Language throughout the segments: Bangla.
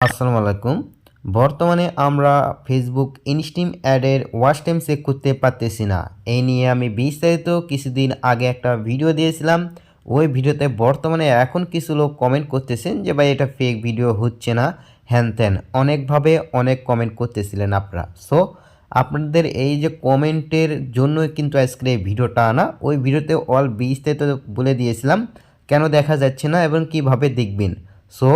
আসসালামু আলাইকুম। বর্তমানে আমরা ফেসবুক ইনস্টিম অ্যাডের ওয়াচ টাইম চেক করতে পারতেছি না। এই নিয়ে আমি বিস্তারিত কিছুদিন আগে একটা ভিডিও দিয়েছিলাম। ওই ভিডিওতে বর্তমানে এখন কিছু লোক কমেন্ট করতেছেন যে, ভাই, এটা ফেক ভিডিও হচ্ছে না। হ্যান ত্যান। অনেকভাবে অনেক কমেন্ট করতেছিলেন আপনারা। সো আপনাদের এই যে কমেন্টের জন্যই কিন্তু আজকের এই ভিডিওটা আনা ওই ভিডিওতে অল বিস্তারিত বলে দিয়েছিলাম। কেন দেখা যাচ্ছে না এবং কীভাবে দেখবেন? সো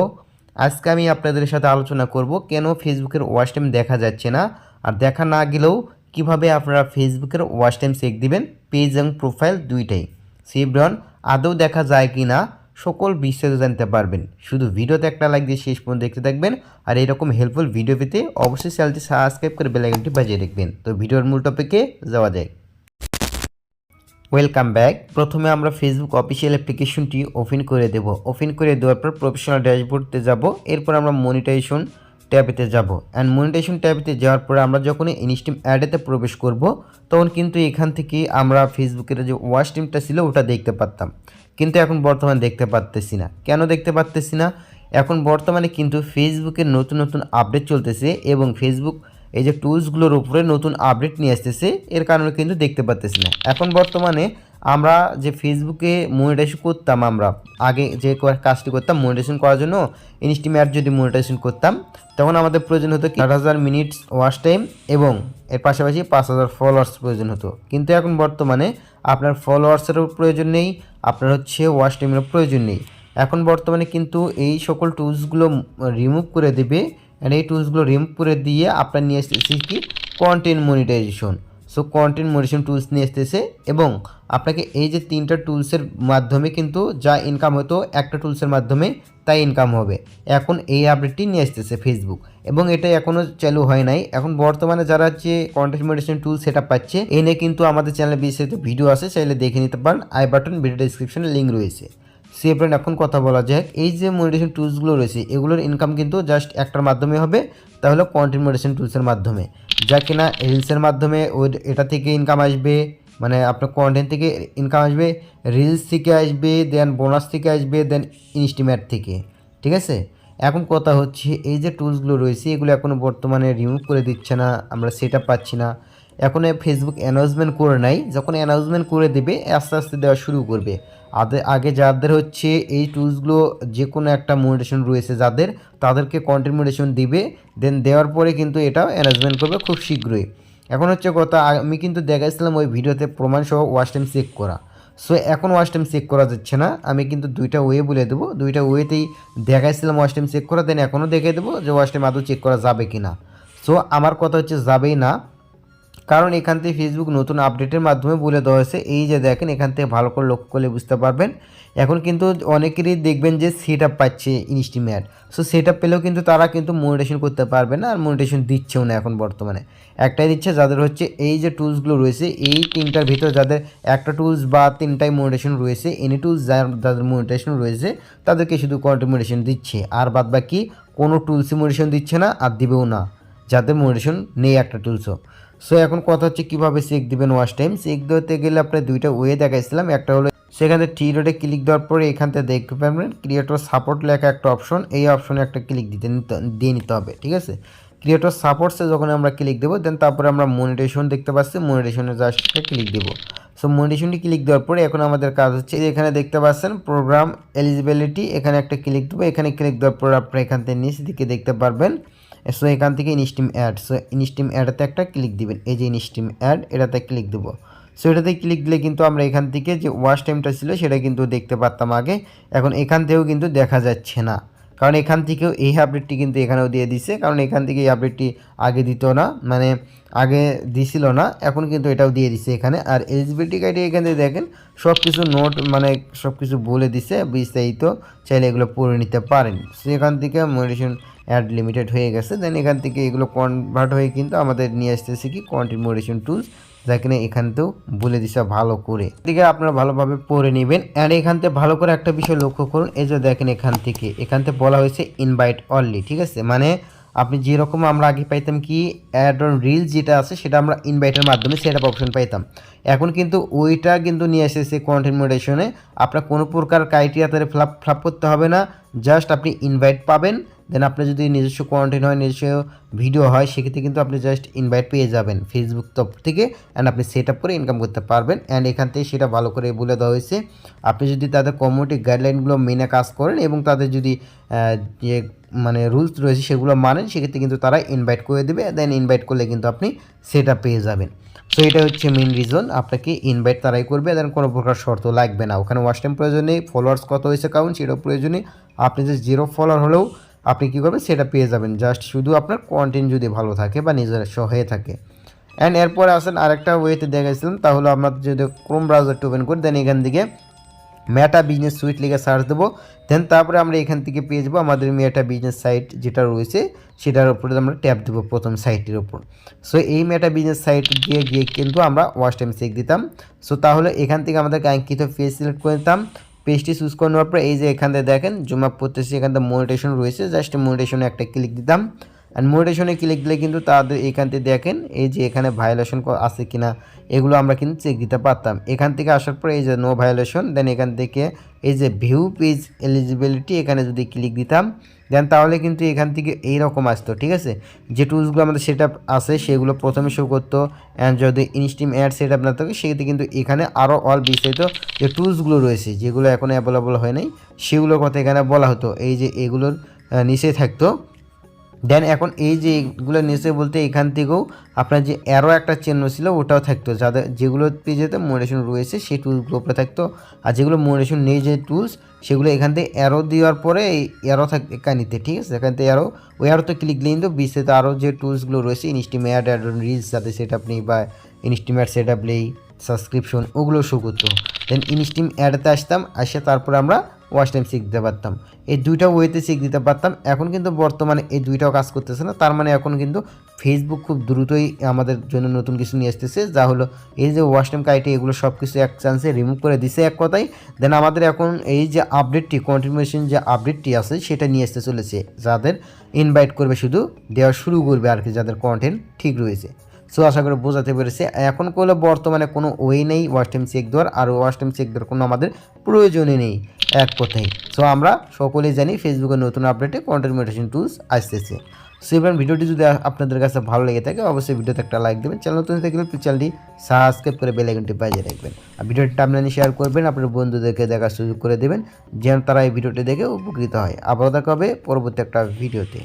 আজকে আমি আপনাদের সাথে আলোচনা করব কেন ফেসবুকের ওয়াচ টাইম দেখা যাচ্ছে না? আর দেখা না গেলেও কীভাবে আপনারা ফেসবুকের ওয়াচ টাইম চেক দিবেন? পেজ এবং প্রোফাইল দুইটাই। সিব্রন আদৌ দেখা যায় কি না? সকল বিস্তারিত জানতে পারবেন। শুধু ভিডিওতে একটা লাইক দিয়ে শেষ পর্যন্ত দেখতে থাকবেন। আর এরকম হেল্পফুল ভিডিও পেতে অবশ্যই চ্যানেলটি সাবস্ক্রাইব করে বেলাইকনটি বাজিয়ে রাখবেন। তো ভিডিওর মূল টপিকে যাওয়া যায় ওয়েলকাম ব্যাক প্রথমে আমরা ফেসবুক অফিসিয়াল অ্যাপ্লিকেশনটি ওপেন করে দেব। ওপেন করে দেওয়ার পর প্রফেশনাল ড্যাশবোর্ডতে যাব। এরপর আমরা মনিটাইজেশন ট্যাবেতে যাব। অ্যান্ড মনিটাইজেশন ট্যাবেতে যাওয়ার পরে আমরা যখন ইনস্টিম অ্যাডেতে প্রবেশ করব, তখন কিন্তু এখান থেকে আমরা ফেসবুকের যে ওয়াচ টিমটা ছিল, ওটা দেখতে পারতাম। কিন্তু এখন বর্তমানে দেখতে পারতেছি না। কেন দেখতে পারতেছি না? এখন বর্তমানে কিন্তু ফেসবুকের নতুন নতুন আপডেট চলতেছে এবং ফেসবুক এই যে টুলসগুলোর উপরে নতুন আপডেট নিয়ে আসতেছে, এর কারণে কিন্তু দেখতে পাচ্তেছি না। এখন বর্তমানে আমরা যে ফেসবুকে মনিটাইজেশন করতাম আমরা, আগে যে কাজটি করতাম মনিটাইজেশন করার জন্য ইনস্টিম অ্যাড যদি মনিটাইজেশন করতাম, তখন আমাদের প্রয়োজন হতো আট হাজার মিনিটস ওয়াচ টাইম এবং এর পাশাপাশি পাঁচ হাজার ফলোয়ার্স প্রয়োজন হতো। কিন্তু এখন বর্তমানে আপনার ফলোয়ার্সেরও প্রয়োজন নেই, আপনার হচ্ছে ওয়াচ টাইমেরও প্রয়োজন নেই। এখন বর্তমানে কিন্তু এই সকল টুলসগুলো রিমুভ করে দেবে অ্যান্ড এই টুলসগুলো রিমুভ করে দিয়ে আপনার নিয়ে এসেছে কি? Content monetization so content monetization tools নিয়ে এসতেছে এবং আপনাকে এই যে তিনটা টুলসের মাধ্যমে কিন্তু যা ইনকাম হতো, একটা টুলসের মাধ্যমে তাই ইনকাম হবে। এখন এই আপডেটটি নিয়ে আসতেছে ফেসবুক এবং এটা এখনও চালু হয় নাই। এখন বর্তমানে যারা যে কন্টেন্ট মনিটাইজেশন টুল সেটা পাচ্ছে, এনে কিন্তু আমাদের চ্যানেলে বিস্তারিত ভিডিও আছে, চাইলে দেখে নিতে পারেন। আই বাটন ভিডিও ডিসক্রিপশনে লিঙ্ক রয়েছে। সে ব্র্যান্ড এখন কথা বলা যায়। এই যে মনিটেশন টুলসগুলো রয়েছে, এগুলোর ইনকাম কিন্তু জাস্ট একটার মাধ্যমে হবে তাহলে কন্টেন্ট মনিটেশন টুলসের মাধ্যমে। যা কিনা রিলসের মাধ্যমে ওই এটা থেকে ইনকাম আসবে মানে আপনার কন্টেন্ট থেকে ইনকাম আসবে রিলস থেকে আসবে দেন বোনাস থেকে আসবে দেন ইনস্টিমেট থেকে। ঠিক আছে? এখন কথা হচ্ছে, এই যে টুলসগুলো রয়েছে, এগুলো এখনও বর্তমানে রিমুভ করে দিচ্ছে না, আমরা সেটা পাচ্ছি না। এখন ফেসবুক অ্যানাউন্সমেন্ট করে নাই, যখন অ্যানাউন্সমেন্ট করে দেবে, আস্তে আস্তে দেওয়া শুরু করবে। আগে যাদের হচ্ছে এই টুলসগুলো যে কোনো একটা মোটিভেশন রয়েছে যাদের, তাদেরকে কন্টেন্ট মোটিভেশন দিবে দেন দেওয়ার পরে কিন্তু এটা অ্যানাউন্সমেন্ট করবে খুব শীঘ্রই। এখন হচ্ছে কথা, আমি কিন্তু দেখাইছিলাম ওই ভিডিওতে প্রমাণ সহ ওয়াচ টাইম চেক করা। সো এখন ওয়াচ টাইম চেক করা যাচ্ছে না, আমি কিন্তু দুইটা ওয়ে বলে দেবো। দুইটা ওয়েতেই দেখাইছিলাম ওয়াচ টাইম চেক করা দেন এখনও দেখে দেবো যে ওয়াশ টাইম আদৌ চেক করা যাবে কি না সো আমার কথা হচ্ছে যাবেই না। কারণ এখান থেকে ফেসবুক নতুন আপডেটের মাধ্যমে বলে দেওয়া হয়েছে, এই যে দেখেন, এখান থেকে ভালো করে লক্ষ্য করলে বুঝতে পারবেন। এখন কিন্তু অনেকেরই দেখবেন যে সেট আপ পাচ্ছে ইনস্টিমেট সো সেট আপ পেলেও কিন্তু তারা কিন্তু মনিটেশন করতে পারবে না, আর মনিটেশন দিচ্ছেও না এখন বর্তমানে। একটাই দিচ্ছে যাদের হচ্ছে এই যে টুলসগুলো রয়েছে, এই তিনটার ভিতরে যাদের একটা টুলস বা তিনটাই মনিটেশন রয়েছে এনি টুলস যাদের মনিটেশন রয়েছে, তাদেরকে শুধু কন্টেন্ট মনিটেশন দিচ্ছে। আর বাদ বাকি কোনো টুলসই মনিটেশন দিচ্ছে না, আর দিবেও না। যাদের মনিটেশন নেই একটা টুলসও সো এখন কথা হচ্ছে কীভাবে চেক দিবেন ওয়াচ টাইম চেক দিতে গেলে আপনার দুইটা ওয়ে দেখাইছিলাম। একটা হলো সেখানে টি রোডে ক্লিক দেওয়ার পরে এখান থেকে দেখতে পাবেন ক্রিয়েটর সাপোর্ট লেখা একটা অপশন এই অপশনে একটা ক্লিক দিতে দিয়ে নিতে হবে, ঠিক আছে? ক্রিয়েটর সাপোর্টসে যখন আমরা ক্লিক দেবো দেন তারপরে আমরা মনিটেশন দেখতে পাচ্ছি। মনিটেশনে জাস্ট ক্লিক দেবো। সো মনিটেশনটি ক্লিক দেওয়ার পরে এখন আমাদের কাজ হচ্ছে এখানে দেখতে পাচ্ছেন প্রোগ্রাম এলিজিবিলিটি এখানে একটা ক্লিক দেবো। এখানে ক্লিক দেওয়ার পরে আপনারা এখান থেকে নিচ দিকে দেখতে পারবেন। সো এখান থেকে ইনস্টিম অ্যাড সো ইনস্টিম অ্যাডাতে একটা ক্লিক দিবেন। এই যে ইনস্টিম অ্যাড এটাতে ক্লিক দেবো। সো এটাতে ক্লিক দিলে কিন্তু আমরা এখান থেকে যে ওয়াচ টাইমটা ছিল, সেটা কিন্তু দেখতে পারতাম আগে। এখন এখান থেকেও কিন্তু দেখা যাচ্ছে না। কারণ এখান থেকেও এই আপডেটটি কিন্তু এখানেও দিয়ে দিচ্ছে কারণ এখান থেকে এই আপডেটটি আগে দিত না মানে আগে দিছিল না। এখন কিন্তু এটাও দিয়ে দিচ্ছে এখানে। আর এলিজিবিলিটি ক্রাইটেরিয়া এখান থেকে দেখেন সব কিছু নোট মানে সব কিছু বলে দিছে বিস্তারিত চাইলে এগুলো পড়ে নিতে পারেন। সেখান থেকে মেডিসিন অ্যাড লিমিটেড হয়ে গেছে দেন এখান থেকে এগুলো কনভার্ট হয়ে কিন্তু আমাদের নিয়ে আসতেছে কি কন্টেন্ট মডিশন টুলস যা কিনা এখানতেও বলে দিছে ভালো করে। এদিকে আপনারা ভালোভাবে পড়ে নেবেন অ্যান্ড এখান থেকে ভালো করে একটা বিষয় লক্ষ্য করুন, এই যে দেখেন এখান থেকে এখান থেকে বলা হয়েছে ইনভাইট অনলি ঠিক আছে? মানে আপনি যেরকম আমরা আগে পাইতাম কি অ্যাড অন রিল যেটা আছে, সেটা আমরা ইনভাইটের মাধ্যমে সেট আপ অপশন পাইতাম। এখন কিন্তু ওইটা কিন্তু নিয়ে এসেছে কন্টেন্ট আপনার কোনো প্রকার ক্রাইটেরিয়া তাদের ফ্লাপ ফ্লাপ করতে হবে না জাস্ট আপনি ইনভাইট পাবেন দেন আপনার যদি নিজস্ব কন্টেন্ট হয়, নিজস্ব ভিডিও হয়, সেক্ষেত্রে কিন্তু আপনি জাস্ট ইনভাইট পেয়ে যাবেন ফেসবুক তরফ থেকে অ্যান্ড আপনি সেট আপ করে ইনকাম করতে পারবেন অ্যান্ড এখান থেকে সেটা ভালো করে বলে দেওয়া হয়েছে। আপনি যদি তাদের কমিউনিটি গাইডলাইনগুলো মেনে কাজ করেন এবং তাদের যদি যে মানে রুলস রয়েছে সেগুলো মানেন, সেক্ষেত্রে কিন্তু তারা ইনভাইট করে দেবে দেন ইনভাইট করলে কিন্তু আপনি সেটা পেয়ে যাবেন। সো এটা হচ্ছে মেন রিজন আপনাকে ইনভাইট তারাই করবে দেন কোনো প্রকার শর্ত লাগবে না। ওখানে ওয়াচ টাইম প্রয়োজন ফলোয়ার্স কত হয়েছে কাউন্ট সেটাও প্রয়োজনে। আপনি যে জিরো ফলোয়ার হলেও আপনি কী করবেন? সেটা পেয়ে যাবেন। জাস্ট শুধু আপনার কন্টেন্ট যদি ভালো থাকে বা নিজস্ব হয়ে থাকে। অ্যান্ড এরপরে আসেন আরেকটা ওয়েতে দেখাইছিলাম তাহলে আমরা যদি ক্রোম ব্রাউজারটা ওপেন করি দেন এখান থেকে মেটা বিজনেস সুইট লিখে সার্চ দেবো। দেন তারপরে আমরা এখান থেকে পেয়ে যাব আমাদের মেটা বিজনেস সাইট যেটা রয়েছে, সেটার উপরে আমরা ট্যাপ দেবো প্রথম সাইটের উপর। সো এই মেটা বিজনেস সাইট দিয়ে গিয়ে কিন্তু আমরা ওয়াশ টাইম চেক দিতাম। সো তাহলে এখান থেকে আমাদের কাঙ্ক্ষিত পেজ সিলেক্ট করে দিতাম। পেজটি চুজ করে নেওয়ার পর এই যে এখান থেকে দেখেন জুম আপ করতেছি, এখান মনিটেশন রয়েছে জাস্ট মনিটেশনে একটা ক্লিক দিতাম। অ্যান্ড মোটিভেশনে ক্লিক দিলে কিন্তু তাদের এখান থেকে দেখেন, এই যে এখানে ভায়োলেশন আছে কিনা, এগুলো আমরা কিন্তু চেক দিতে পারতাম। এখান থেকে আসার পরে এই যে নো ভায়োলেশন দেন এখান থেকে এই যে ভিউ পেজ এলিজিবিলিটি এখানে যদি ক্লিক দিতাম দেন তাহলে কিন্তু এখান থেকে এই রকম আসতো, ঠিক আছে? যে টুলসগুলো আমাদের সেট আছে, সেগুলো প্রথমে শো করতো অ্যান্ড যদি ইনস্টিম অ্যাড সেট আপ না থাকে, সেক্ষেত্রে কিন্তু এখানে আরও অল বিস্তারিত যে টুলসগুলো রয়েছে, যেগুলো এখন অ্যাভেলেবল হয় নাই, সেগুলোর কথা এখানে বলা হতো। এই যে এগুলোর নিচে থাকতো। দেন এখন এই যে এগুলো নিচে বলতে এখান থেকেও আপনার যে অ্যারো একটা চিহ্ন ছিল ওটাও থাকতো। যাদের যেগুলো যেতে মোডেশন রয়েছে, সেই টুলসগুলো উপরে থাকতো। আর যেগুলো মোডেশন নেই যে টুলস সেগুলো এখান থেকে অ্যারো দেওয়ার পরে এই অ্যারো থাক কানিতে ঠিক আছে? এখান থেকে অ্যারো ওই অ্যারো তো ক্লিক দিলে কিন্তু বিস্তারিত আরও যে টুলসগুলো রয়েছে ইনস্টিমেট অ্যাড রিলস যাতে সেট আপ নেই বা ইনস্টিমেট সেট আপ নেই সাবস্ক্রিপশন ওগুলো শো করতো। দেন ইনস্টিম অ্যাডতে আসতাম, আসে তারপরে আমরা ওয়াচ টাইম চেক দিতে পারতাম। এই দুইটা ওয়েতে চেক দিতে পারতাম। এখন কিন্তু বর্তমানে এই দুইটাও কাজ করতেছে না। তার মানে এখন কিন্তু ফেসবুক খুব দ্রুতই আমাদের জন্য নতুন কিছু নিয়ে আসতেছে, যা হলো এই যে ওয়াচ টাইম কাইটে এগুলো সব কিছু এক চান্সে রিমুভ করে দিছে এক কথাই দেন আমাদের এখন এই যে আপডেটটি কন্টিনিউশন যে আপডেটটি আছে, সেটা নিয়ে আসতে চলেছে। যাদের ইনভাইট করবে শুধু, দেওয়া শুরু করবে আর কি, যাদের কন্টেন্ট ঠিক রয়েছে। সো আশা করি বোঝাতে পেরেছে। এখন করলে বর্তমানে কোনো ওয়ে নেই ওয়াশ টাইম চেক দেওয়ার। আর ওয়াশ টাইম চেক দেওয়ার কোনো আমাদের প্রয়োজনই নেই। এক কথাই সো আমরা সকলেই জানি ফেসবুকের নতুন আপডেটে কন্টেন্ট মোটিভেশন টুলস আসতেছে। সো এবার ভিডিওটি যদি আপনাদের কাছে ভালো লেগে থাকে, অবশ্যই ভিডিওতে একটা লাইক দেবেন। চ্যানেল নতুন থাকলে চ্যানেলটি সাবস্ক্রাইব করে বেল আইকনটি বাজিয়ে রাখবেন। আর ভিডিওটি টাইমলাইনে শেয়ার করবেন, আপনার বন্ধুদেরকে দেখার সুযোগ করে দেবেন, যেন তারা এই ভিডিওটি দেখে উপকৃত হয়। আবারও দেখা হবে পরবর্তী একটা ভিডিওতে